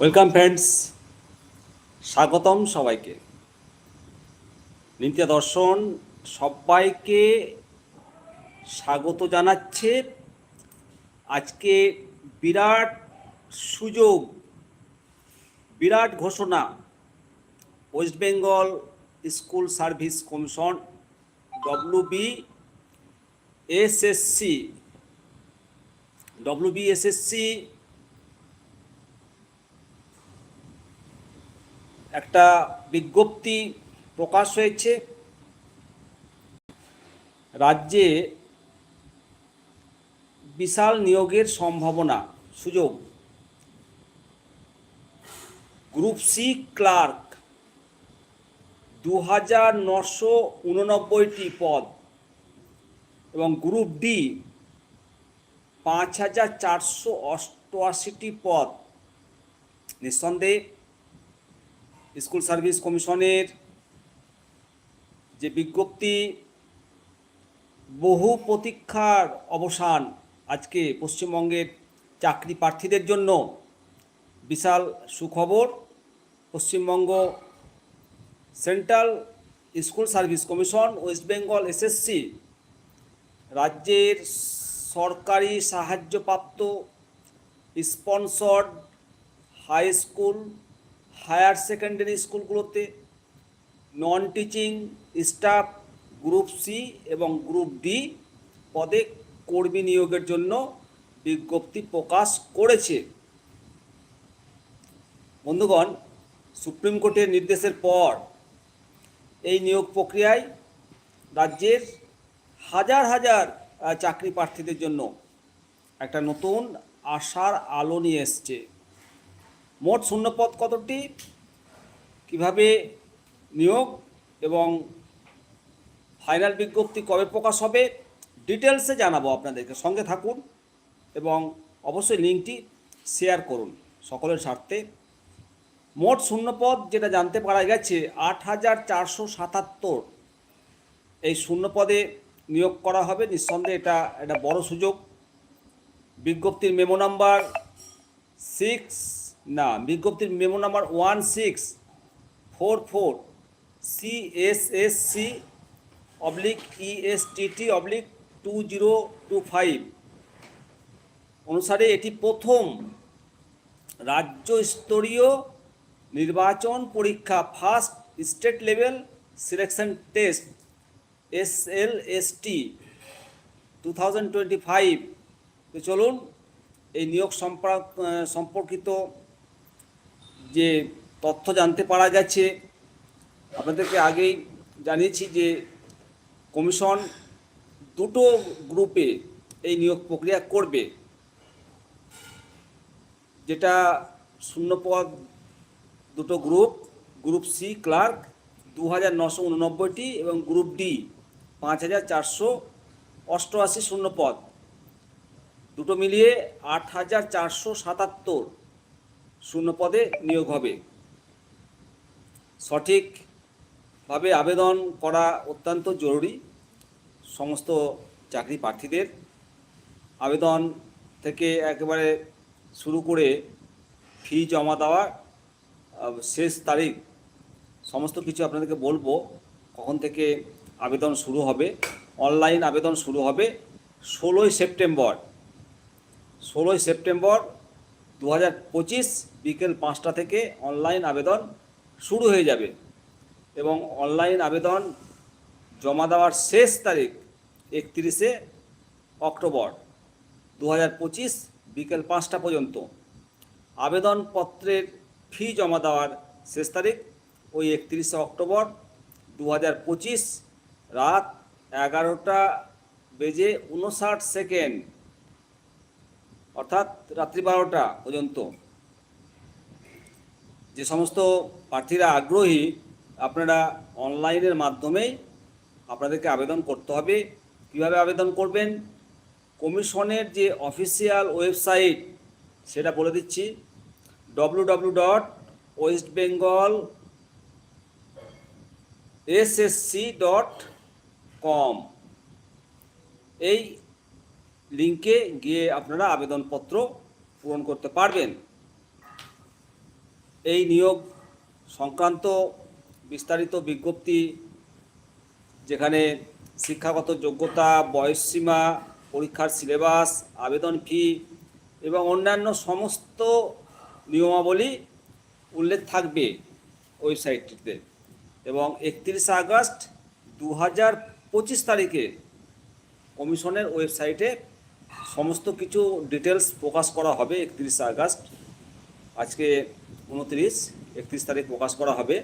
Welcome friends স্বাগতম সবাইকে। নিত্য দর্শন সবাইকে স্বাগত জানাচ্ছে। আজকে বিরাট সুযোগ, বিরাট ঘোষণা West Bengal School Service Commission W B S S C W B SSC WB SSC একটা বিজ্ঞপ্তি প্রকাশ হয়েছে। রাজ্যে বিশাল নিয়োগের সম্ভাবনা, সুযোগ। গ্রুপ সি ক্লার্ক দু হাজার নশো উননব্বইটি পদ এবং গ্রুপ ডি পাঁচ হাজার চারশো অষ্টআশিটি পদ। নিঃসন্দেহে স্কুল সার্ভিস কমিশনের যে বিজ্ঞপ্তি, বহু প্রতীক্ষার অবসান আজকে পশ্চিমবঙ্গের চাকরি প্রার্থীদের জন্য। বিশাল সুখবর, Paschimbanga central school service commission, West Bengal SSC রাজ্যের সরকারি সাহায্যপ্রাপ্ত sponsored high school higher secondary স্কুলগুলোতে non teaching staff group C এবং গ্রুপ ডি পদে কর্মী নিয়োগের জন্য বিজ্ঞপ্তি প্রকাশ করেছে। বন্ধুগণ, সুপ্রিম কোর্টের নির্দেশের পর এই নিয়োগ প্রক্রিয়ায় রাজ্যের হাজার হাজার চাকরি প্রার্থীদের জন্য একটা নতুন আশার আলো নিয়ে এসছে। মোট শূন্যপদ কতটি? কীভাবে নিয়োগ এবং ফাইনাল বিজ্ঞপ্তি কবে প্রকাশ হবে? ডিটেলসে জানাব আপনাদেরকে। সঙ্গে থাকুন এবং অবশ্যই লিঙ্কটি শেয়ার করুন সকলের স্বার্থে। মোট শূন্যপদ যেটা জানতে পারা গেছে, আট হাজার চারশো সাতাত্তর। এই শূন্যপদে নিয়োগ করা হবে। নিঃসন্দেহে এটা একটা বড় সুযোগ। বিজ্ঞপ্তির মেমো নাম্বার সিক্স না, বিজ্ঞপ্তির memo number one six four four C S S C oblique ESTT oblique two zero two five. অনুসারে এটি প্রথম রাজ্য স্তরীয় নির্বাচন পরীক্ষা, first state level selection test, S L S T, two thousand twenty five. তো চলুন, এই নিয়োগ সম্পর্ক সম্পর্কিত যে তথ্য জানতে পারা গেছে, আপনাদেরকে আগেই জানিয়েছি যে কমিশন দুটো গ্রুপে এই নিয়োগ প্রক্রিয়া করবে। যেটা শূন্যপদ দুটো গ্রুপ গ্রুপ সি ক্লার্ক দু হাজার নশো উননব্বইটি এবং গ্রুপ ডি পাঁচ হাজার চারশো অষ্টআশি শূন্যপদ। দুটো মিলিয়ে আট হাজার চারশো সাতাত্তর। শূন্যপদে নিয়োগ হবে। সঠিকভাবে আবেদন করা অত্যন্ত জরুরি সমস্ত চাকরি প্রার্থীদের। আবেদন থেকে একেবারে শুরু করে ফি জমা দেওয়ার শেষ তারিখ সমস্ত কিছু আপনাদেরকে বলব কখন থেকে আবেদন শুরু হবে। অনলাইন আবেদন শুরু হবে ষোলোই সেপ্টেম্বর। ষোলোই সেপ্টেম্বর দু হাজার পঁচিশ বিকেল পাঁচটা থেকে অনলাইন আবেদন শুরু হয়ে যাবে। এবং অনলাইন আবেদন জমা দেওয়ার শেষ তারিখ একত্রিশে অক্টোবর দু হাজার পঁচিশ বিকেল পাঁচটা পর্যন্ত। আবেদনপত্রের ফি জমা দেওয়ার শেষ তারিখ ওই একত্রিশে অক্টোবর দু হাজার পঁচিশ রাত এগারোটা বেজে উনষাট সেকেন্ড অর্থাৎ রাত্রি বারোটা পর্যন্ত। যে সমস্ত প্রার্থীরা আগ্রহী, আপনারা অনলাইনের মাধ্যমেই আপনাদেরকে আবেদন করতে হবে। কীভাবে আবেদন করবেন? কমিশনের যে অফিসিয়াল ওয়েবসাইট, সেটা বলে দিচ্ছি। W W dot West Bengal SSC dot com এই লিঙ্কে গিয়ে আপনারা আবেদনপত্র পূরণ করতে পারবেন। এই নিয়োগ সংক্রান্ত বিস্তারিত বিজ্ঞপ্তি, যেখানে শিক্ষাগত যোগ্যতা বয়সসীমা পরীক্ষার সিলেবাস, আবেদন ফি এবং অন্যান্য সমস্ত নিয়মাবলী উল্লেখ থাকবে ওয়েবসাইটটিতে এবং একত্রিশে আগস্ট দু হাজার পঁচিশ তারিখে কমিশনের ওয়েবসাইটে সমস্ত কিছু ডিটেলস প্রকাশ করা হবে একত্রিশে আগস্ট। আজকে উনত্রিশ, একত্রিশ তারিখ প্রকাশ করা হবে।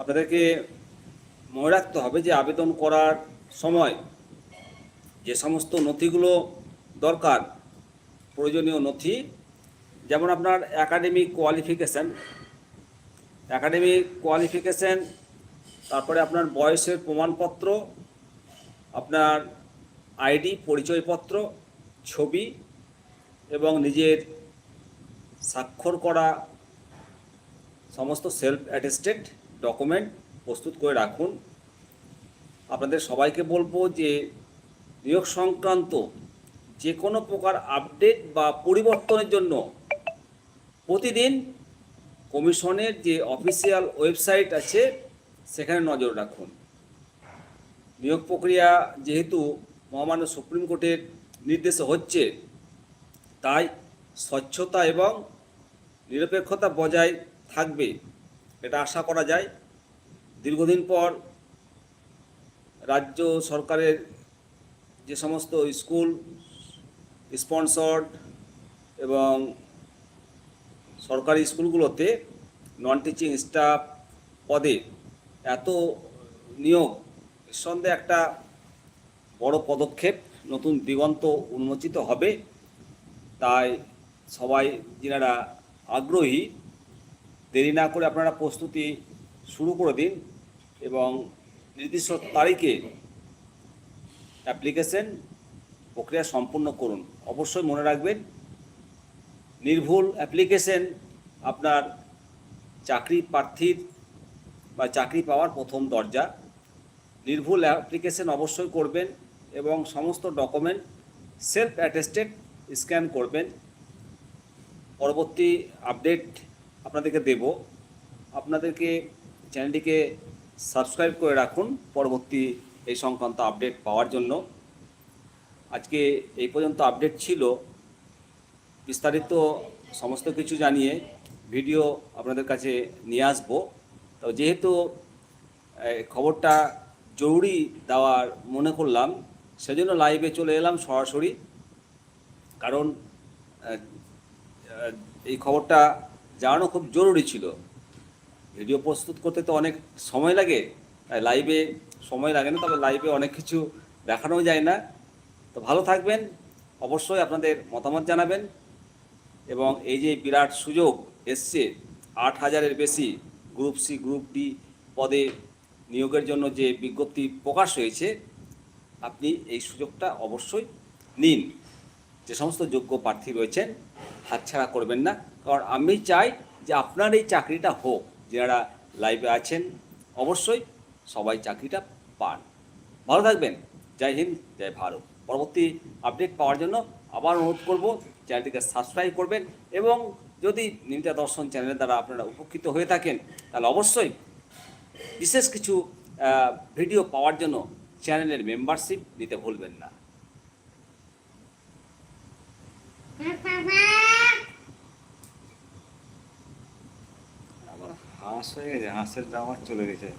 আপনাদেরকে মনে রাখতে হবে যে আবেদন করার সময় যে সমস্ত নথিগুলো দরকার, প্রয়োজনীয় নথি, যেমন আপনার একাডেমিক কোয়ালিফিকেশান একাডেমিক কোয়ালিফিকেশান তারপরে আপনার বয়সের প্রমাণপত্র, আপনার আইডি, পরিচয়পত্র, ছবি এবং নিজের স্বাক্ষর করা সমস্ত সেলফ অ্যাটেস্টেড ডকুমেন্ট প্রস্তুত করে রাখুন। আপনাদের সবাইকে বলব যে নিয়োগ সংক্রান্ত যে কোনো প্রকার আপডেট বা পরিবর্তনের জন্য প্রতিদিন কমিশনের যে অফিসিয়াল ওয়েবসাইট আছে, সেখানে নজর রাখুন। নিয়োগ প্রক্রিয়া যেহেতু মহামান্য সুপ্রিম কোর্টের নির্দেশে হচ্ছে তাই স্বচ্ছতা এবং নিরপেক্ষতা বজায় থাকবে, এটা আশা করা যায়। দীর্ঘদিন পর রাজ্য সরকারের যে সমস্ত স্কুল, স্পন্সর্ড এবং সরকারি স্কুলগুলোতে নন টিচিং স্টাফ পদে এত নিয়োগ, নিঃসন্দেহে একটা বড় পদক্ষেপ, নতুন দিগন্ত উন্মোচিত হবে। তাই সবাই যিনারা আগ্রহী, দেরি না করে আপনারা প্রস্তুতি শুরু করে দিন এবং নির্দিষ্ট তারিখে অ্যাপ্লিকেশন প্রক্রিয়া সম্পূর্ণ করুন। অবশ্যই মনে রাখবেন, নির্ভুল অ্যাপ্লিকেশন আপনার চাকরি প্রার্থীর বা চাকরি পাওয়ার প্রথম দরজা। নির্ভুল অ্যাপ্লিকেশন অবশ্যই করবেন এবং সমস্ত ডকুমেন্ট সেলফ অ্যাটেস্টেড স্ক্যান করবেন। পরবর্তী আপডেট আপনাদেরকে দেব। আপনাদেরকে চ্যানেলটিকে সাবস্ক্রাইব করে রাখুন পরবর্তী এই সংক্রান্ত আপডেট পাওয়ার জন্য। আজকে এই পর্যন্ত আপডেট ছিল। বিস্তারিত সমস্ত কিছু জানিয়ে ভিডিও আপনাদের কাছে নিয়ে আসব। তো যেহেতু খবরটা জরুরি দেওয়ার মনে করলাম সেজন্য লাইভে চলে এলাম সরাসরি। কারণ এই খবরটা জানানো খুব জরুরি ছিল। ভিডিও প্রস্তুত করতে তো অনেক সময় লাগে, তাই লাইভে সময় লাগে না, তবে লাইভে অনেক কিছু দেখানো যায় না। তো ভালো থাকবেন, অবশ্যই আপনাদের মতামত জানাবেন। এবং এই যে বিরাট সুযোগ এসছে, আট হাজারের বেশি গ্রুপ সি গ্রুপ ডি পদে নিয়োগের জন্য যে বিজ্ঞপ্তি প্রকাশ হয়েছে আপনি এই সুযোগটা অবশ্যই নিন। যে সমস্ত যোগ্য প্রার্থী রয়েছেন, হাতছাড়া করবেন না। কারণ আমি চাই যে আপনার এই চাকরিটা হোক, যারা লাইভে আছেন, অবশ্যই সবাই চাকরিটা পান। ভালো থাকবেন। জয় হিন্দ, জয় ভারত। পরবর্তী আপডেট পাওয়ার জন্য আবার অনুরোধ করব, চ্যানেলটিকে সাবস্ক্রাইব করবেন এবং যদি নিমতা দর্শন চ্যানেলের দ্বারা আপনারা উপকৃত হয়ে থাকেন, তাহলে অবশ্যই বিশেষ কিছু ভিডিও পাওয়ার জন্য চ্যানেলের মেম্বারশিপ নিতে ভুলবেন না। আবার হাঁস হয়ে গেছে হাঁসের দাম চলে গেছে।